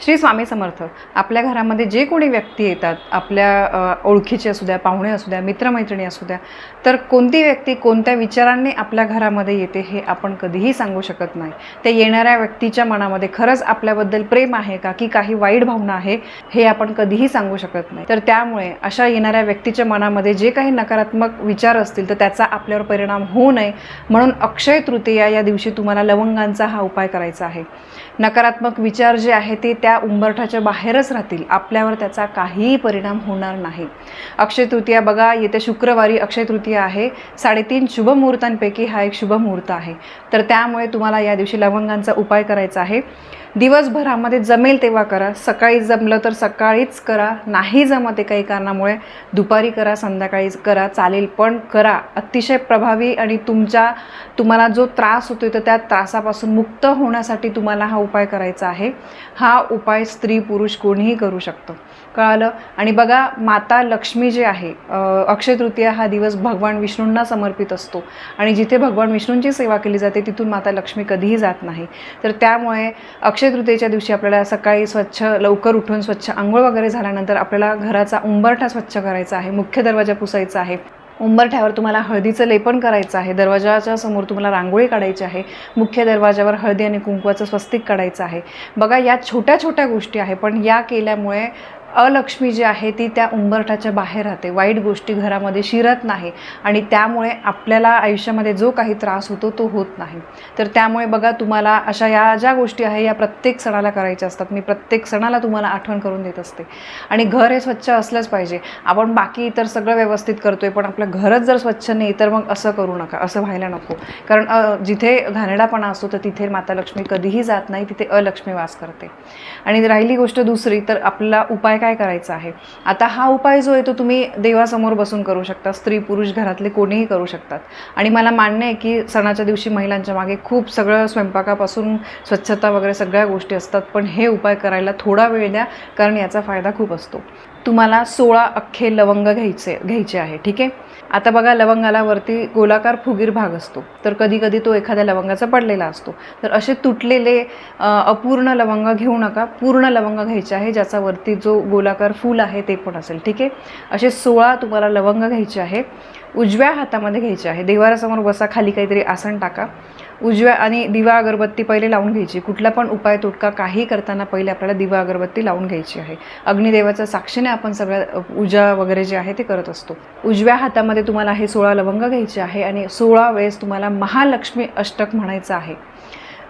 श्री स्वामी समर्थ आपल्या घरामध्ये जे कोणी व्यक्ती येतात आपल्या ओळखीचे असू द्या पाहुणे असू द्या मित्रमैत्रिणी असू द्या तर कोणती व्यक्ती कोणत्या विचारांनी आपल्या घरामध्ये येते हे आपण कधीही सांगू शकत नाही. ते येणाऱ्या व्यक्तीच्या मनामध्ये खरंच आपल्याबद्दल प्रेम आहे का की काही वाईट भावना आहे हे आपण कधीही सांगू शकत नाही. तर त्यामुळे अशा येणाऱ्या व्यक्तीच्या मनामध्ये जे काही नकारात्मक विचार असतील तर त्याचा आपल्यावर परिणाम होऊ नये. म्हणून अक्षय तृतीया या दिवशी तुम्हाला लवंगांचा हा उपाय करायचा आहे. नकारात्मक विचार जे आहे ते त्या त्या उंबरठाच्या बाहेरच राहतील. आपल्यावर त्याचा काहीही परिणाम होणार नाही. अक्षय तृतीया बघा येत्या शुक्रवारी अक्षय तृतीया आहे. साडेतीन शुभ मुहूर्तांपैकी हा एक शुभ मुहूर्त आहे. तर त्यामुळे तुम्हाला या दिवशी लवंगांचा उपाय करायचा आहे. दिवसभरामध्ये जमेल तेव्हा करा. सकाळी जमलं तर सकाळीच करा. नाही जमत आहे काही कारणामुळे दुपारी करा संध्याकाळी करा चालेल पण करा. अतिशय प्रभावी आणि तुमच्या तुम्हाला जो त्रास होतो तर त्या त्रासापासून मुक्त होण्यासाठी तुम्हाला हा उपाय करायचा आहे. हा उपाय स्त्री पुरुष कोणीही करू शकतो. कळालं आणि बघा माता लक्ष्मी जे आहे अक्षय तृतीया हा दिवस भगवान विष्णूंना समर्पित असतो. आणि जिथे भगवान विष्णूंची सेवा केली जाते तिथून माता लक्ष्मी कधीही जात नाही. तर त्यामुळे अक्षय तृतीयेच्या दिवशी आपल्याला सकाळी स्वच्छ लवकर उठून स्वच्छ आंघोळ वगैरे झाल्यानंतर आपल्याला घराचा उंबरठा स्वच्छ करायचा आहे मुख्य दरवाजा पुसायचा आहे. उंबरठ्यावर तुम्हाला हळदीचं लेपन करायचं आहे. दरवाजाच्या समोर तुम्हाला रांगोळी काढायची आहे. मुख्य दरवाजावर हळदी आणि कुंकवाचं स्वस्तिक काढायचं आहे. बघा या छोट्या छोट्या गोष्टी आहे पण या केल्यामुळे अलक्ष्मी जी आहे ती त्या उंबरठाच्या बाहेर राहते. वाईट गोष्टी घरामध्ये शिरत नाही आणि त्यामुळे आपल्याला आयुष्यामध्ये जो काही त्रास होतो तो होत नाही. तर त्यामुळे बघा तुम्हाला अशा या ज्या गोष्टी आहे या प्रत्येक सणाला करायच्या असतात. मी प्रत्येक सणाला तुम्हाला आठवण करून देत असते. आणि घर हे स्वच्छ असलंच पाहिजे. आपण बाकी इतर सगळं व्यवस्थित करतोय पण आपलं घरच जर स्वच्छ नाही तर मग असं करू नका. असं व्हायला नको. कारण जिथे घाणेरडापणा असतो तर तिथे माता लक्ष्मी कधीही जात नाही तिथे अलक्ष्मी वास करते. आणि राहिली गोष्ट दुसरी तर आपला उपाय काय करायचा आहे? आता हा उपाय जो आहे तो तुम्ही देवासमोर बसून करू शकता स्त्री पुरुष घरातले कोणीही करू शकतात. आणि मला मान्य आहे की सणाच्या दिवशी महिलांच्या मागे खूप सगळं स्वयंपाकापासून स्वच्छता वगैरे सगळ्या गोष्टी असतात पण हे उपाय करायला थोडा वेळ द्या कारण याचा फायदा खूप असतो. तुम्हाला सोळा अख्खे लवंग घ्यायचे घ्यायचे आहे ठीक आहे? आता बघा लवंगाला वरती गोलाकार फुगीर भाग असतो. तर कधी कधी तो एखाद्या लवंगाचा पडलेला असतो. तर असे तुटलेले अपूर्ण लवंग घेऊ नका. पूर्ण लवंग घ्यायचे आहे ज्याचा वरती जो गोलाकार फूल आहे ते पण असेल ठीक आहे? असे सोळा तुम्हाला लवंग घ्यायचे आहे. उजव्या हातामध्ये घ्यायचे आहे. देवारासमोर बसा खाली काहीतरी आसन टाका. उजव्या आणि दिवा अगरबत्ती पहिले लावून घ्यायची. कुठला पण उपाय तुटका काही करताना पहिले आपल्याला दिवा अगरबत्ती लावून घ्यायची आहे. अग्निदेवाच्या साक्षीने आपण सगळ्या पूजा वगैरे जे आहे ते करत असतो. उजव्या हातामध्ये तुम्हाला हे सोळा लवंग घ्यायचे आहे आणि सोळा वेळेस तुम्हाला महालक्ष्मी अष्टक म्हणायचं आहे.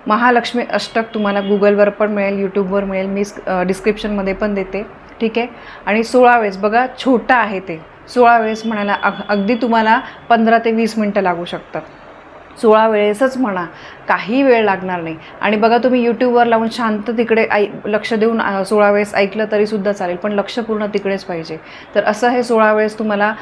महालक्ष्मी अष्टक तुम्हाला गुगलवर पण मिळेल यूट्यूबवर मिळेल. मी डिस्क्रिप्शनमध्ये पण देते. ठीक आहे? आणि सोळा वेळेस बघा छोटा आहे ते. सोळा वेळेस म्हणायला अग अगदी तुम्हाला पंधरा ते वीस मिनटं लागू शकतात. सोळा वेळेसच म्हणा काही वेळ लागणार नाही. आणि बघा तुम्ही यूट्यूबवर लावून शांत तिकडे ऐ लक्ष देऊन सोळा वेळेस ऐकलं तरीसुद्धा चालेल पण लक्ष पूर्ण तिकडेच पाहिजे. तर असं हे सोळा वेळेस तुम्हाला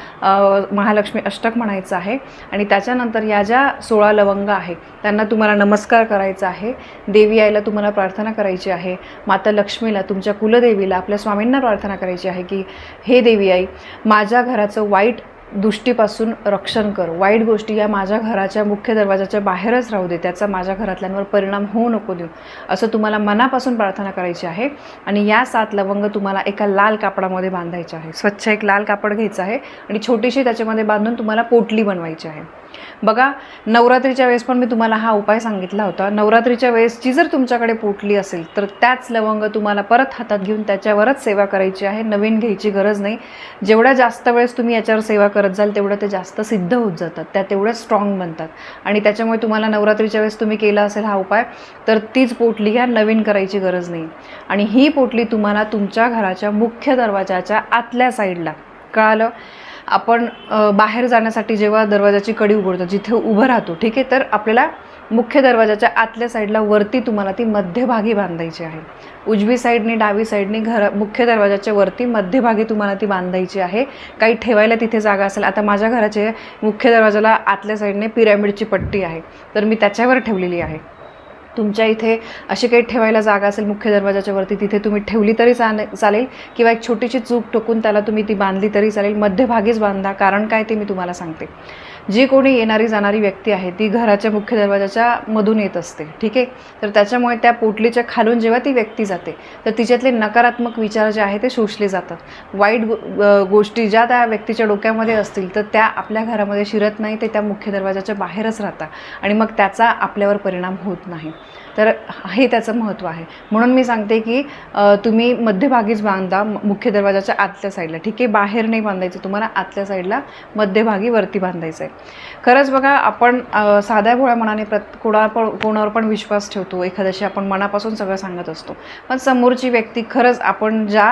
महालक्ष्मी अष्टक म्हणायचं आहे. आणि त्याच्यानंतर या ज्या सोळा लवंग आहे त्यांना तुम्हाला नमस्कार करायचा आहे. देवी आईला तुम्हाला प्रार्थना करायची आहे. माता लक्ष्मीला तुमच्या कुलदेवीला आपल्या स्वामींना प्रार्थना करायची आहे की हे देवी आई माझ्या घराचं वाईट दृष्टीपासून रक्षण कर. वाईट गोष्टी या माझ्या घराच्या मुख्य दरवाजाच्या बाहेरच राहू दे. त्याचा माझ्या घरातल्यांवर परिणाम होऊ नको देऊ. असं तुम्हाला मनापासून प्रार्थना करायची आहे आणि या सात लवंग तुम्हाला एका लाल कापडामध्ये बांधायचे आहे स्वच्छ एक लाल कापड घ्यायचं आहे आणि छोटीशी त्याच्यामध्ये बांधून तुम्हाला पोटली बनवायची आहे. बघा नवरात्रीच्या वेळेस पण मी तुम्हाला हा उपाय सांगितला होता. नवरात्रीच्या वेळेसची जर तुमच्याकडे पोटली असेल तर त्याच लवंग तुम्हाला परत हातात घेऊन त्याच्यावरच सेवा करायची आहे. नवीन घ्यायची गरज नाही. जेवढ्या जास्त वेळेस तुम्ही याच्यावर सेवा करत जाल तेवढं ते जास्त सिद्ध होत जातात. त्या तेवढ्या स्ट्रॉंग बनतात. आणि त्याच्यामुळे तुम्हाला नवरात्रीच्या वेळेस तुम्ही केला असेल हा उपाय तर तीच पोटली घ्या नवीन करायची गरज नाही. आणि ही पोटली तुम्हाला तुमच्या घराच्या मुख्य दरवाजाच्या आतल्या साईडला कळालं? आपण बाहेर जाण्यासाठी जेव्हा दरवाजाची कडी उघडतो जिथे उभं राहतो ठीक आहे? तर आपल्याला मुख्य दरवाजाच्या आतल्या साईडला वरती तुम्हाला ती मध्यभागी बांधायची आहे. उजवी साईडने डावी साईडने घर मुख्य दरवाजाच्या वरती मध्यभागी तुम्हाला ती बांधायची आहे. काही ठेवायला तिथे जागा असेल आता माझ्या घराचे मुख्य दरवाजाला आतल्या साईडने पिरॅमिडची पट्टी आहे तर मी त्याच्यावर ठेवलेली आहे. तुमच्या इथे अशी काही ठेवायला जागा असेल मुख्य दरवाजाच्या वरती तिथे तुम्ही ठेवली तरी चाले चालेल. किंवा एक छोटीशी चूक टोकून त्याला तुम्ही ती बांधली तरी चालेल. मध्यभागीच बांधा. कारण काय ते मी तुम्हाला सांगते. जी कोणी येणारी जाणारी व्यक्ती आहे ती घराच्या मुख्य दरवाजाच्या मधून येत असते. ठीक आहे? तर त्याच्यामुळे त्या पोटलीच्या खालून जेव्हा ती व्यक्ती जाते तर तिच्यातले नकारात्मक विचार जे आहे ते शोषले जातात. वाईट गोष्टी ज्या त्या व्यक्तीच्या डोक्यामध्ये असतील तर त्या आपल्या घरामध्ये शिरत नाही ते त्या मुख्य दरवाजाच्या बाहेरच राहतात. आणि मग त्याचा आपल्यावर परिणाम होत नाही. तर हे त्याचं महत्त्व आहे. म्हणून मी सांगते की तुम्ही मध्यभागीच बांधा मुख्य दरवाजाच्या आतल्या साईडला. ठीक आहे? बाहेर नाही बांधायचं. तुम्हाला आतल्या साईडला मध्यभागी वरती बांधायचं आहे खरंच बघा आपण साध्या भोळ्या मनाने प्रत कोणा पण कोणावर पण विश्वास ठेवतो. एखाद्याशी आपण मनापासून सगळं सांगत असतो. पण समोरची व्यक्ती खरंच आपण ज्या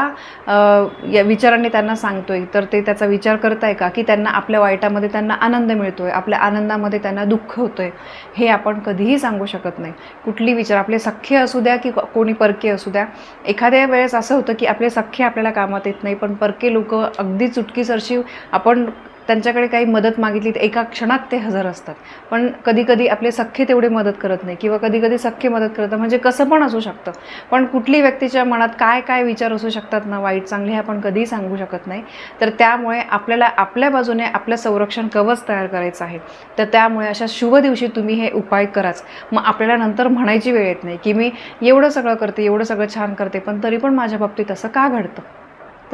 या विचारांनी त्यांना सांगतोय तर ते त्याचा विचार करताय का? की त्यांना आपल्या वाईटामध्ये त्यांना आनंद मिळतोय. आपल्या आनंदामध्ये त्यांना दुःख होतंय. हे आपण कधीही सांगू शकत नाही. कुठली विचार आपले सख्खे असू द्या की कोणी परके असू द्या. एखाद्या वेळेस असं होतं की आपले सख्खे आपल्याला कामात येत नाही पण परके लोक अगदी चुटकीसरशी आपण त्यांच्याकडे काही मदत मागितली तर एका क्षणात ते हजर असतात. पण कधीकधी आपले सख्खे तेवढे मदत करत नाही किंवा कधी कधी सख्खे मदत करतात म्हणजे कसं पण असू शकतं. पण कुठली व्यक्तीच्या मनात काय काय विचार असू शकतात ना वाईट चांगले हे आपण कधीही सांगू शकत नाही. तर त्यामुळे आपल्याला आपल्या बाजूने आपलं संरक्षण कवच तयार करायचं आहे. तर त्यामुळे अशा शुभ दिवशी तुम्ही हे उपाय कराच. मग आपल्याला नंतर म्हणायची वेळ येत नाही की मी एवढं सगळं करते एवढं सगळं छान करते पण तरी पण माझ्या बाबतीत असं का घडतं?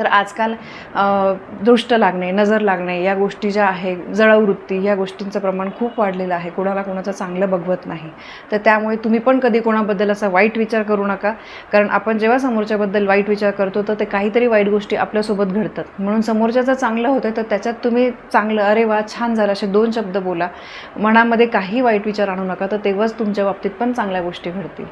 तर आजकाल दृष्ट लागणे नजर लागणे या गोष्टी ज्या आहे जळवृत्ती या गोष्टींचं प्रमाण खूप वाढलेलं आहे. कोणाला कोणाचं चांगलं बघवत नाही. तर त्यामुळे तुम्ही पण कधी कोणाबद्दल असा वाईट विचार करू नका. कारण आपण जेव्हा समोरच्याबद्दल वाईट विचार करतो तर ते काहीतरी वाईट गोष्टी आपल्यासोबत घडतात. म्हणून समोरच्याचं चांगलं होतं तर त्याच्यात तुम्ही चांगलं अरे वा छान झालं असे दोन शब्द बोला. मनामध्ये काही वाईट विचार आणू नका तर तेव्हाच तुमच्या बाबतीत पण चांगल्या गोष्टी घडतील.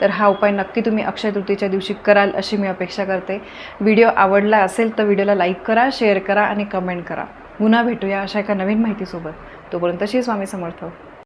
तर हा उपाय नक्की तुम्ही अक्षय तृतीच्या दिवशी कराल अशी मी अपेक्षा करते. व्हिडिओ आवडला असेल तर व्हिडिओला लाईक करा शेअर करा आणि कमेंट करा. पुन्हा भेटूया अशा एका नवीन माहितीसोबत. तोपर्यंत श्री स्वामी समर्थ.